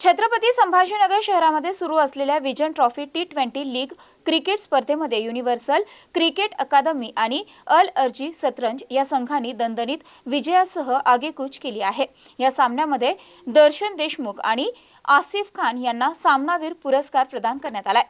छत्रपती संभाजीनगर शहरामध्ये सुरू असलेल्या vision trophy T twenty league cricket स्पर्धेमध्ये युनिव्हर्सल क्रिकेट अकादमी आणि अल अर्जी सतरंज या संघांनी दणदणीत विजयासह आगेकूच केली आहे. या सामन्यामध्ये दर्शन देशमुख आणि आसिफ खान यांना सामनावीर पुरस्कार प्रदान करण्यात आलाय.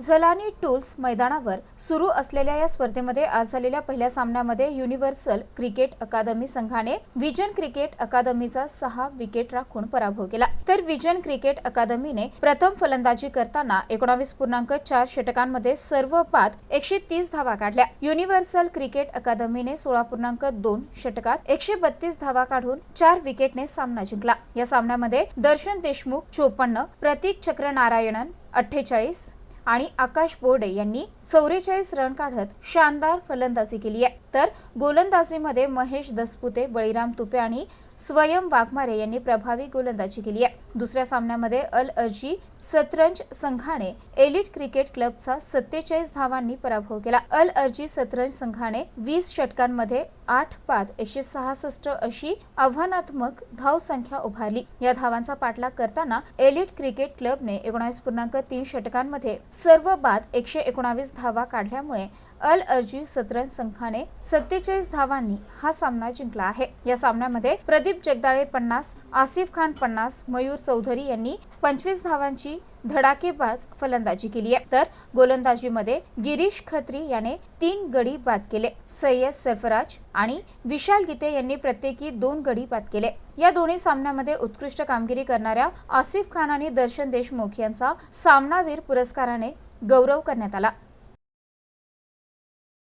झलानी टूल्स मैदानावर सुरू असलेल्या या स्पर्धेमध्ये आज झालेल्या पहिल्या सामन्यामध्ये युनिव्हर्सल क्रिकेट अकादमी संघाने विजन क्रिकेट अकादमीचा सहा विकेट राखून पराभव केला. तर विजन क्रिकेट अकादमीने प्रथम फलंदाजी करताना एकोणावीस पूर्णांक चार षटकांमध्ये सर्व बाद एकशे तीस धावा काढल्या. युनिव्हर्सल क्रिकेट अकादमीने सोळा पूर्णांक दोन षटकात एकशे बत्तीस धावा काढून चार विकेटने सामना जिंकला. या सामन्यामध्ये दर्शन देशमुख चोपन्न प्रतीक चक्र नारायणन अठ्ठेचाळीस आणि आकाश बोर्डे यांनी चौवेचाळीस रन काढत शानदार फलंदाजी केली आहे. तर गोलंदाजीमध्ये महेश दसपुते बळीराम तुपे आणि स्वयं वाघमारे यांनी प्रभावी गोलंदाजी केली आहे. दुसऱ्या सामन्यामध्ये अल अर्जी सतरंज संघाने एलिट क्रिकेट क्लबचा सत्तेचाळीस धावांनी पराभव केला. अल अर्जी सतरंज संघाने वीस षटकांमध्ये आठ पाच एकशे सहासष्ट अशी आव्हानात्मक धावसंख्या उभारली. या धावांचा पाठलाग करताना एलिट क्रिकेट क्लबने एकोणावीस पूर्णांक तीन षटकांमध्ये सर्व बाद एकशे एकोणावीस धावा काढल्यामुळे अल अर्जी सतरंज संघाने सत्तेचाळीस धावांनी हा सामना जिंकला आहे. या सामन्यामध्ये प्रदीप जगदाळे पन्नास आसिफ खान पन्नास मयूर चौधरी यांनी पंचवीस धावांची धडाकेबाज फलंदाजी केली आहे. तर गोलंदाजीमध्ये गिरीश खत्री याने तीन गडी बाद केले. सय्यद सरफराज आणि विशाल गीते यांनी प्रत्येकी दोन गडी बाद केले. या दोन्ही सामन्यामध्ये उत्कृष्ट कामगिरी करणाऱ्या आसिफ खान आणि दर्शन देशमुख यांचा सामनावीर पुरस्काराने गौरव करण्यात आला.